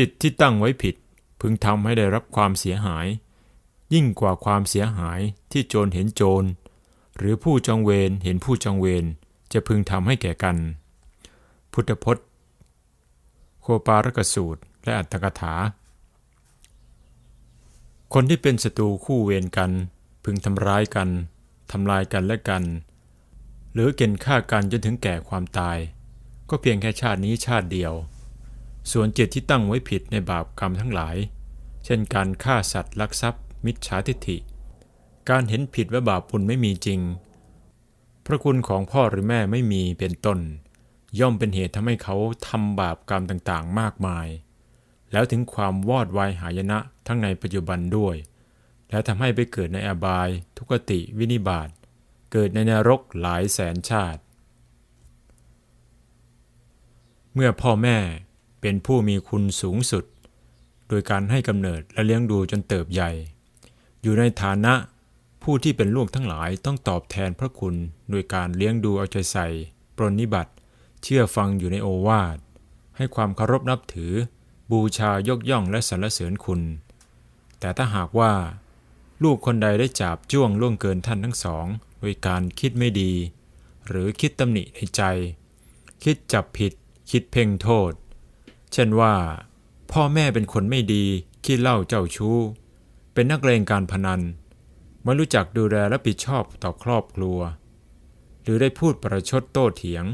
จิตที่ตั้งไว้ผิด พึงทำให้ได้รับความเสียหาย ยิ่งกว่าความเสียหายที่โจรเห็นโจร หรือผู้จองเวรเห็นผู้จองเวรจะพึงทำให้แก่กัน พุทธพจน์ โคปารกสูตร และอัตถกถา คนที่เป็นศัตรูคู่เวรกัน พึงทำร้ายกันทำลายกันและกัน หรือเก่นฆ่ากันจนถึงแก่ความตาย ก็เพียงแค่ชาตินี้ชาติเดียว ส่วนจิตที่ตั้งไว้ผิดในบาปกรรมทั้งหลาย เช่นการฆ่าสัตว์ลักทรัพย์ มิจฉาทิฏฐิ การเห็นผิดว่าบาปบุญไม่มีจริง พระคุณของพ่อหรือแม่ไม่มีเป็นต้น ย่อมเป็นเหตุทำให้เขาทำบาปกรรมต่างๆ มากมาย แล้วถึงความวอดวายหายนะทั้งในปัจจุบันด้วย และทำให้ไปเกิดในอบาย ทุกติวินิบาตเกิดในนรกหลายแสนชาติ เมื่อพ่อแม่ เป็นผู้มีคุณสูงสุด โดยการให้กำเนิดและเลี้ยงดูจนเติบใหญ่ อยู่ในฐานะผู้ที่เป็นลูกทั้งหลายต้องตอบแทนพระคุณ โดยการเลี้ยงดูเอาใจใส่ ปรนนิบัติ เชื่อฟังอยู่ในโอวาท ให้ความเคารพนับถือ บูชายกย่องและสรรเสริญคุณ แต่ถ้าหากว่า ลูกคนใดได้จับจ้วงล่วงเกินท่านทั้งสอง โดยการคิดไม่ดี หรือคิดตำหนิในใจ คิดจับผิด คิดเพ่งโทษ เช่นว่า พ่อแม่เป็นคนไม่ดีขี้เล้าเจ้าชู้ เป็นนักเลงการพนัน ไม่รู้จักดูแลและผิดชอบต่อครอบครัว หรือได้พูดประชดโต้เถียง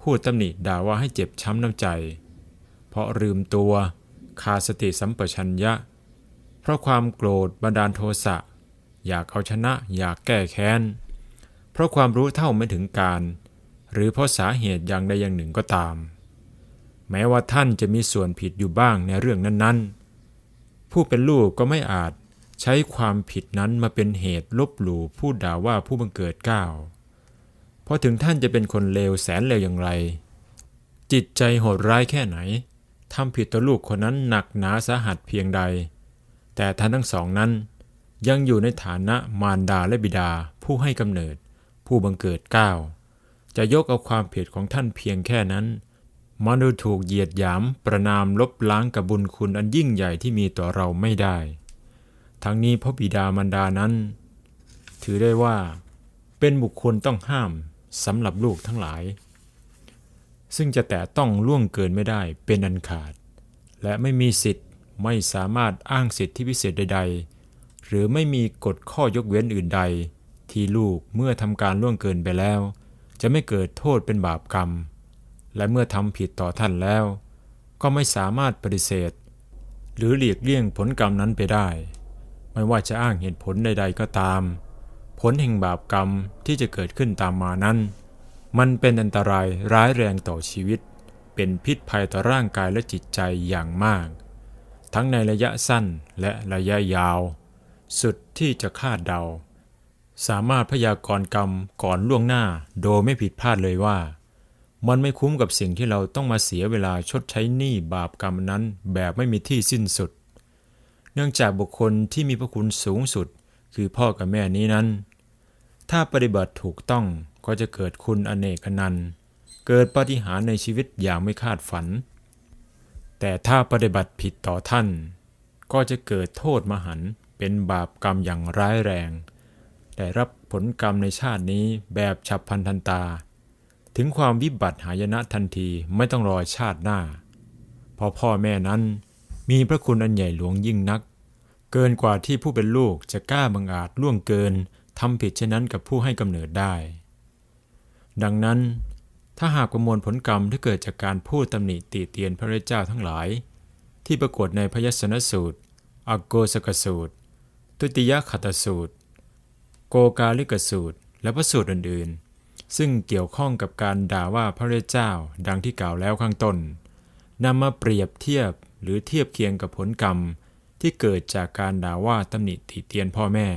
พูดตำหนิด่าว่าให้เจ็บช้ำน้ำใจ เพราะลืมตัวขาดสติสัมปชัญญะ เพราะความโกรธบันดาลโทสะอยากเอาชนะอยากแก้แค้น เพราะความรู้เท่าไม่ถึงการ หรือเพราะสาเหตุอย่างใดอย่างหนึ่งก็ตาม แม้ว่าท่านจะมีส่วนผิดอยู่บ้างในเรื่องนั้นๆ ผู้เป็นลูกก็ไม่อาจใช้ความผิดนั้นมาเป็นเหตุลบหลู่ผู้ด่าว่าผู้บังเกิดก้าวเพราะถึงท่านจะเป็นคนเลวแสนเลวอย่างไร จิตใจโหดร้ายแค่ไหนทำผิดต่อลูกคนนั้นหนักหนาสาหัสเพียงใด แต่ท่านทั้งสองนั้น ยังอยู่ในฐานะมารดาและบิดาผู้ให้กำเนิด ผู้บังเกิดก้าวจะยกเอาความผิดของท่านเพียงแค่นั้น มันดูถูกเหยียดหยาม ประนามลบล้างกับบุญคุณอันยิ่งใหญ่ที่มีต่อเราไม่ได้ ทั้งนี้พระบิดามารดานั้น ถือได้ว่า เป็นบุคคลต้องห้ามสำหรับลูกทั้งหลาย ซึ่งจะแต่ต้องล่วงเกินไม่ได้เป็นอันขาด และไม่มีสิทธิ์ไม่สามารถอ้างสิทธิพิเศษใด ๆ หรือไม่มีกฎข้อยกเว้นอื่นใด ที่ลูกเมื่อทำการล่วงเกินไปแล้ว จะไม่เกิดโทษเป็นบาปกรรม และเมื่อทำผิดต่อท่านแล้ว ก็ไม่สามารถปฏิเสธ หรือหลีกเลี่ยงผลกรรมนั้นไปได้ ไม่ว่าจะอ้างเหตุผลใด ๆ ก็ตาม ผลแห่งบาปกรรมที่จะเกิดขึ้นตามมานั้น มันเป็นอันตรายร้ายแรงต่อชีวิต เป็นพิษภัยต่อร่างกายและจิตใจอย่างมาก ทั้งในระยะสั้นและระยะยาว สุดที่จะคาดเดา สามารถพยากรณ์กรรมก่อนล่วงหน้าโดยไม่ผิดพลาดเลยว่า มันไม่คุ้มกับสิ่งที่เราต้องมาเสียเวลาชดใช้หนี้บาปกรรมนั้นแบบไม่มีที่สิ้นสุด เนื่องจากบุคคลที่มีพระคุณสูงสุด คือพ่อกับแม่นี้นั้น ถ้าปฏิบัติถูกต้องก็จะเกิดคุณอเนกนันเกิดปาฏิหาริย์ในชีวิตอย่างไม่คาดฝัน แต่ถ้าปฏิบัติผิดต่อท่าน ก็จะเกิดโทษมหันต์เป็นบาปกรรมอย่างร้ายแรงได้รับผลกรรมในชาตินี้แบบฉับพลันทันตา ถึงความวิบัติหายนะทันทีไม่ต้องรอชาติหน้า เพราะพ่อแม่นั้นมีพระคุณอันใหญ่หลวงยิ่งนัก เกินกว่าที่ผู้เป็นลูกจะกล้าบังอาจล่วงเกินทำผิดเช่นนั้นกับผู้ให้กำเนิดได้ ดังนั้นถ้าหากประมวลผลกรรมที่เกิดจากการพูดตำหนิติเตียนพระเจ้าทั้งหลาย ที่ปรากฏในพยสนสูตรอโกสกสูตร ตุติยขัตสูตร โกกาลิกสูตร และพระสูตรอื่นๆ ซึ่งเกี่ยวข้องกับการด่าว่าพระเจ้าดังที่กล่าวแล้วข้างต้นนำมาเปรียบเทียบหรือเทียบเคียงกับผลกรรมที่เกิดจากการด่าว่าตำหนิติเตียนพ่อแม่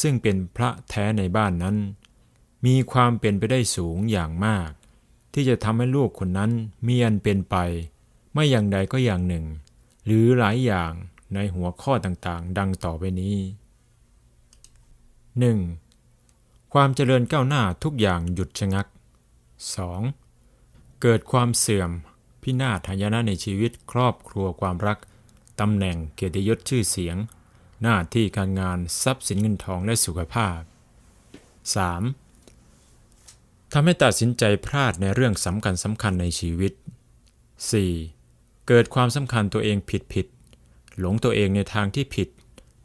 ซึ่งเป็นพระแท้ในบ้านนั้น มีความเป็นไปได้สูงอย่างมาก ที่จะทำให้ลูกคนนั้นมีอันเป็นไป ไม่อย่างใดก็อย่างหนึ่ง หรือหลายอย่างในหัวข้อต่างๆ ดังต่อไปนี้ 1. ความเจริญก้าวหน้าทุกอย่างหยุดชะงัก 2. เกิดความเสื่อม พินาศหายนะในชีวิตครอบครัวความรักตำแหน่งเกียรติยศชื่อเสียง หน้าที่การงานทรัพย์สินเงินทองและสุขภาพ 3. ทำให้ตัดสินใจพลาดในเรื่องสำคัญสำคัญในชีวิต 4. เกิดความสำคัญตัวเองผิดผิดหลงตัวเองในทางที่ผิด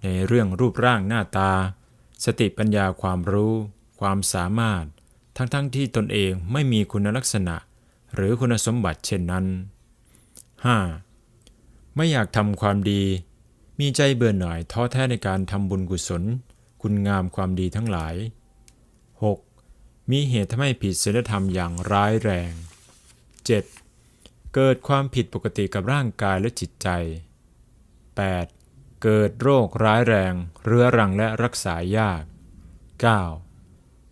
ในเรื่องรูปร่างหน้าตา สติปัญญาความรู้ ความสามารถ ทั้งๆทที่ตนเองไม่มีคุณลักษณะ หรือคุณสมบัติเช่นนั้น 5. ไม่อยากทำความดี มีใจเบื่อหน่ายท้อแท้ในการทำบุญกุศล คุณงามความดีทั้งหลาย 6. มีเหตุทำให้ผิดศีลธรรมอย่างร้ายแรง 7. เกิดความผิดปกติกับร่างกายและจิตใจ 8. เกิดโรคร้ายแรง เรื้อรังและรักษายาก 9.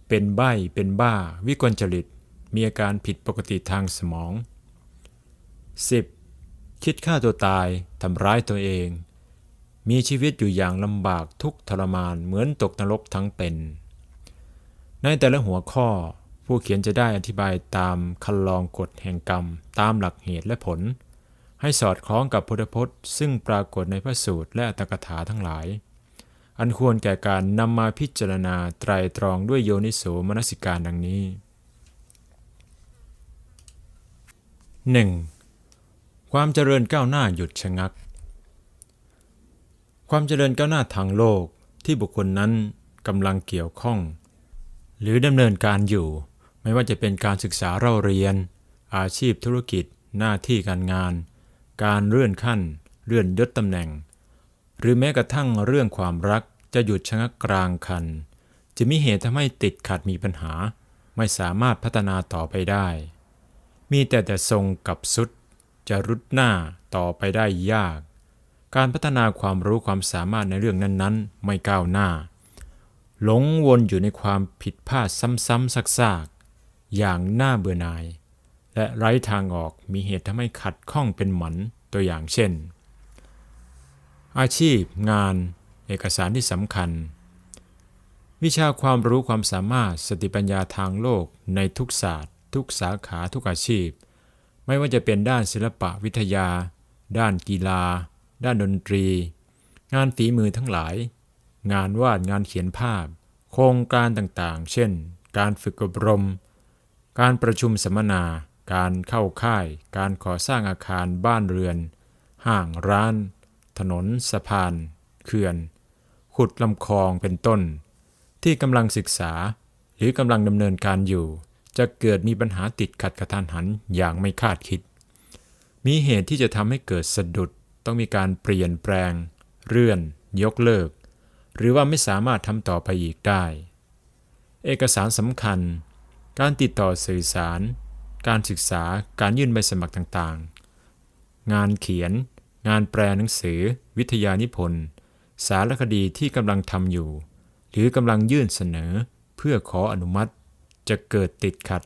เป็นใบ้เป็นบ้า วิกลจริต มีอาการผิดปกติทางสมอง 10. คิดฆ่าตัวตายทำร้ายตัวเอง มีชีวิตอยู่อย่างลำบากทุกทรมานเหมือนตกนรกทั้งเป็น ในแต่ละหัวข้อผู้เขียนจะได้อธิบายตามคันลองกฎแห่งกรรม ตามหลักเหตุและผล ให้สอดคล้องกับพุทธพจน์ ซึ่งปรากฏในพระสูตรและอัตถกถาทั้งหลาย อันควรแก่การนำมาพิจารณาไตรตรองด้วยโยนิโสมนสิการดังนี้ 1. ความเจริญก้าวหน้าหยุดชะงัก ความเจริญก้าวหน้าทางโลกที่บุคคลนั้นกำลังเกี่ยวข้อง หรือดำเนินการอยู่ ไม่ว่าจะเป็นการศึกษาเราเรียน อาชีพธุรกิจ หน้าที่การงาน การเลื่อนขั้น เลื่อนยศตำแหน่ง หรือแม้กระทั่งเรื่องความรักจะหยุดชะงักกลางคัน จะมีเหตุทำให้ติดขัดมีปัญหา ไม่สามารถพัฒนาต่อไปได้ มีแต่แต่ทรงกับสุด จะรุดหน้าต่อไปได้ยาก การพัฒนาความรู้ความสามารถในเรื่องนั้นๆ ไม่ก้าวหน้า หลงวนอยู่ในความผิดพลาดซ้ำๆซากๆ อย่างน่าเบื่อหน่าย และไร้ทางออกมีเหตุทำให้ขัดข้องเป็นหมันตัวอย่างเช่น อาชีพ งาน เอกสารที่สำคัญ วิชาความรู้ความสามารถสติปัญญาทางโลกในทุกศาสตร์ ทุกสาขาทุกอาชีพ ไม่ว่าจะเป็นด้านศิลปะวิทยา ด้านกีฬา ด้านดนตรี งานฝีมือทั้งหลาย งานวาดงานเขียนภาพ โครงการต่างๆ เช่น การฝึกอบรม การประชุมสัมมนา การเข้าค่าย การก่อสร้างอาคารบ้านเรือน ห้างร้าน ถนน สะพาน เขื่อน ขุดลำคลองเป็นต้น ที่กำลังศึกษาหรือกำลังดำเนินการอยู่ จะเกิดมีปัญหาติดขัดกระทันหันอย่างไม่คาดคิด มีเหตุที่จะทำให้เกิดสะดุดต้องมีการเปลี่ยนแปลง เลื่อน ยกเลิก หรือว่าไม่สามารถทำต่อไปอีกได้ เอกสารสำคัญ การติดต่อสื่อสาร การศึกษาการยื่นใบสมัครต่างๆ งานเขียน งานแปลหนังสือ วิทยานิพนธ์ สารคดีที่กำลังทำอยู่ หรือกำลังยื่นเสนอเพื่อขออนุมัติ จะเกิดติดขัด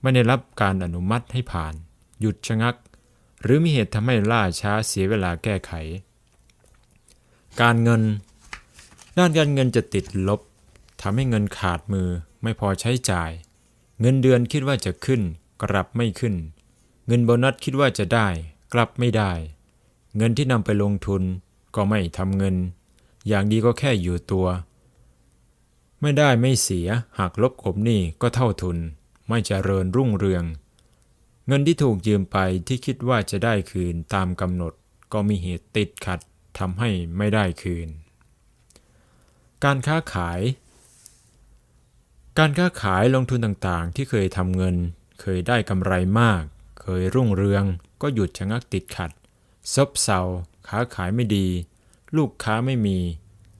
ไม่ได้รับการอนุมัติให้ผ่าน หยุดชะงัก หรือมีเหตุทำให้ล่าช้าเสียเวลาแก้ไข การเงิน ด้านการเงินจะติดลบทำให้เงินขาดมือไม่พอใช้จ่าย เงินเดือนคิดว่าจะขึ้น กลับไม่ขึ้น เงินโบนัสคิดว่าจะได้ กลับไม่ได้ เงินที่นำไปลงทุนก็ไม่ทำเงิน อย่างดีก็แค่อยู่ตัว ไม่ได้ไม่เสียหากลบขมหนี้ก็เท่าทุน ไม่เจริญรุ่งเรือง เงินที่ถูกยืมไปที่คิดว่าจะได้คืนตามกำหนดก็มีเหตุติดขัดทำให้ไม่ได้คืน การค้าขาย การค้าขายลงทุนต่างๆ ที่เคยทำเงิน เคยได้กำไรมาก เคยรุ่งเรือง ก็หยุดชะงักติดขัด ซบเซาค้าขายไม่ดี ลูกค้าไม่มี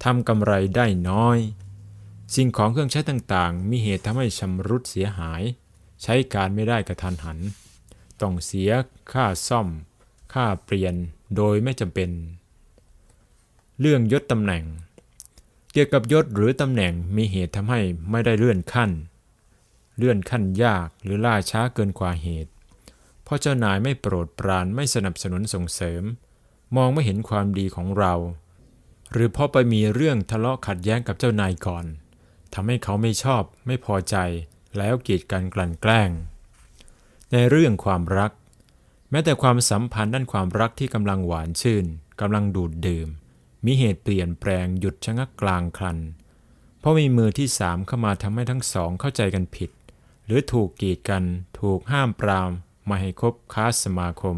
ทำกำไรได้น้อย สิ่งของเครื่องใช้ต่างๆ มีเหตุทำให้ชำรุดเสียหาย ใช้การไม่ได้กระทันหัน ต้องเสียค่าซ่อม ค่าเปลี่ยนโดยไม่จำเป็น เรื่องยศตำแหน่ง เกี่ยวกับยศหรือตำแหน่งมีเหตุทำให้ไม่ได้เลื่อนขั้น เลื่อนขั้นยากหรือล่าช้าเกินกว่าเหตุ เพราะเจ้านายไม่โปรดปรานไม่สนับสนุนส่งเสริม มองไม่เห็นความดีของเรา หรือเพราะไปมีเรื่องทะเลาะขัดแย้งกับเจ้านายก่อนทำให้เขาไม่ชอบไม่พอใจแล้วกีดกันกลั่นแกล้ง ในเรื่องความรัก แม้แต่ความสัมพันธ์ด้านความรักที่กำลังหวานชื่นกำลังดูดดื่ม มีเหตุเปลี่ยนแปลงหยุดชะงักกลางครัน เพราะมีมือที่สามเข้ามาทำให้ทั้งสองเข้าใจกันผิด หรือถูกกีดกัน ถูกห้ามปราม ไม่ให้คบค้าสมาคม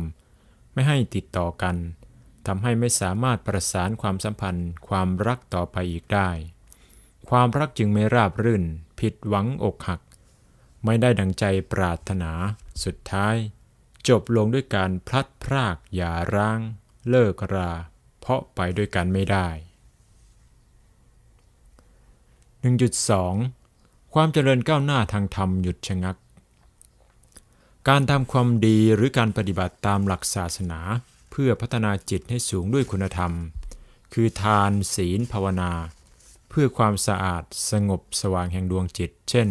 ไม่ให้ติดต่อกันทำให้ไม่สามารถประสานความสัมพันธ์ ความรักต่อไปอีกได้ ความรักจึงไม่ราบรื่น ผิดหวังอกหัก ไม่ได้ดังใจปรารถนา สุดท้าย จบลงด้วยการพลัดพรากอย่าร้าง เลิกรา เพราะไปด้วยกันไม่ได้ 1.2 ความเจริญก้าวหน้าทางธรรมหยุดชะงัก การทำความดีหรือการปฏิบัติตามหลักศาสนา เพื่อพัฒนาจิตให้สูงด้วยคุณธรรม คือทานศีลภาวนา เพื่อความสะอาดสงบสว่างแห่งดวงจิต เช่น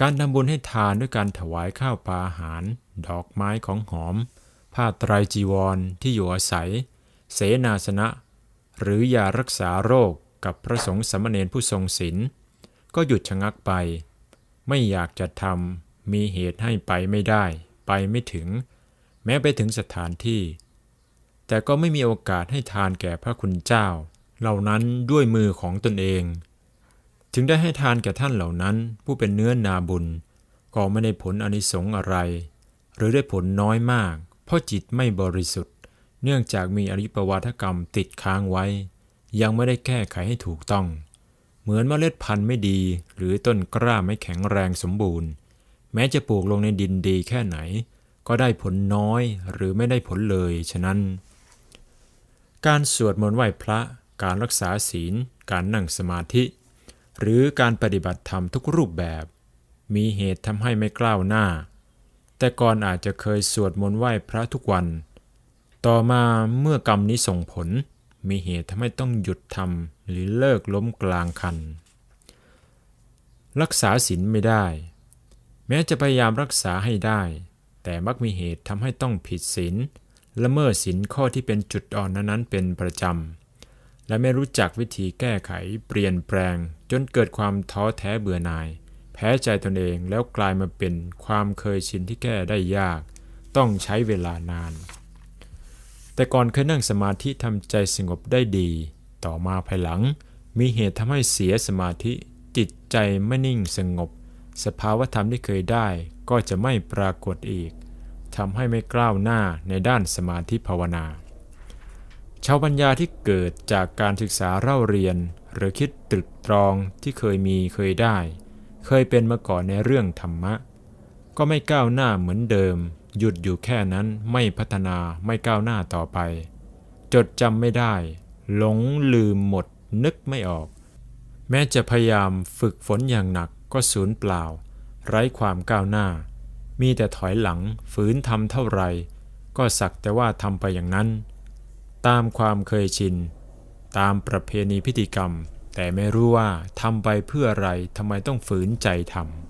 การทำบุญให้ทานด้วยการถวายข้าวปลาอาหาร ดอกไม้ของหอม ผ้าไตรจีวรที่อยู่อาศัย เสนาสนะ หรือยารักษาโรคกับพระสงฆ์สามเณรผู้ทรงศีลก็หยุดชะงักไป ไม่อยากจะทำ มีเหตุให้ไปไม่ได้ ไปไม่ถึง แม้ไปถึงสถานที่ แต่ก็ไม่มีโอกาสให้ทานแก่พระคุณเจ้า เหล่านั้นด้วยมือของตนเอง ถึงได้ให้ทานแก่ท่านเหล่านั้น ผู้เป็นเนื้อนาบุญ ก็ไม่ได้ผลอนิสงส์อะไร หรือได้ผลน้อยมาก เพราะจิตไม่บริสุทธิ์ เนื่องจากมีอริปวัตกรรมติดค้างไว้ ยังไม่ได้แก้ไขให้ถูกต้อง เหมือนเมล็ดพันธุ์ไม่ดี หรือต้นกล้าไม่แข็งแรงสมบูรณ์ แม้จะปลูกลงในดินดีแค่ไหน ก็ได้ผลน้อยหรือไม่ได้ผลเลย ฉะนั้น การสวดมนต์ไหว้พระ การรักษาศีล การนั่งสมาธิ หรือการปฏิบัติธรรมทุกรูปแบบ มีเหตุทำให้ไม่กล้าวหน้า แต่ก่อนอาจจะเคยสวดมนต์ไหว้พระทุกวัน ต่อมาเมื่อกรรมนี้ส่งผล มีเหตุทำให้ต้องหยุดทำหรือเลิกล้มกลางคัน รักษาศีลไม่ได้ แม้จะพยายามรักษาให้ได้ แต่มักมีเหตุทำให้ต้องผิดศีลละเมิดศีลข้อที่เป็นจุดอ่อนนั้นๆเป็นประจำ และไม่รู้จักวิธีแก้ไขเปลี่ยนแปลง จนเกิดความท้อแท้เบื่อหน่าย แพ้ใจตนเองแล้วกลายมาเป็นความเคยชินที่แก้ได้ยาก ต้องใช้เวลานาน แต่ก่อนเคยนั่งสมาธิทำใจสงบได้ดี ต่อมาภายหลัง มีเหตุทำให้เสียสมาธิจิตใจไม่นิ่งสงบ สภาวธรรมที่เคยได้ก็จะไม่ปรากฏอีกทำให้ไม่กล้าวหน้าในด้านสมาธิภาวนา ชาวปัญญาที่เกิดจากการศึกษาเล่าเรียน หรือคิดตรึกตรองที่เคยมีเคยได้ เคยเป็นมาก่อนในเรื่องธรรมะ ก็ไม่ก้าวหน้าเหมือนเดิม หยุดอยู่แค่นั้นไม่พัฒนาไม่ก้าวหน้าต่อไป จดจำไม่ได้ หลงลืมหมดนึกไม่ออก แม้จะพยายามฝึกฝนอย่างหนักก็สูญเปล่า ไร้ความก้าวหน้า มีแต่ถอยหลังฝืนทำเท่าไร ก็สักแต่ว่าทำไปอย่างนั้น ตามความเคยชิน ตามประเพณีพิธีกรรม แต่ไม่รู้ว่าทำไปเพื่ออะไรทำไมต้องฝืนใจทำ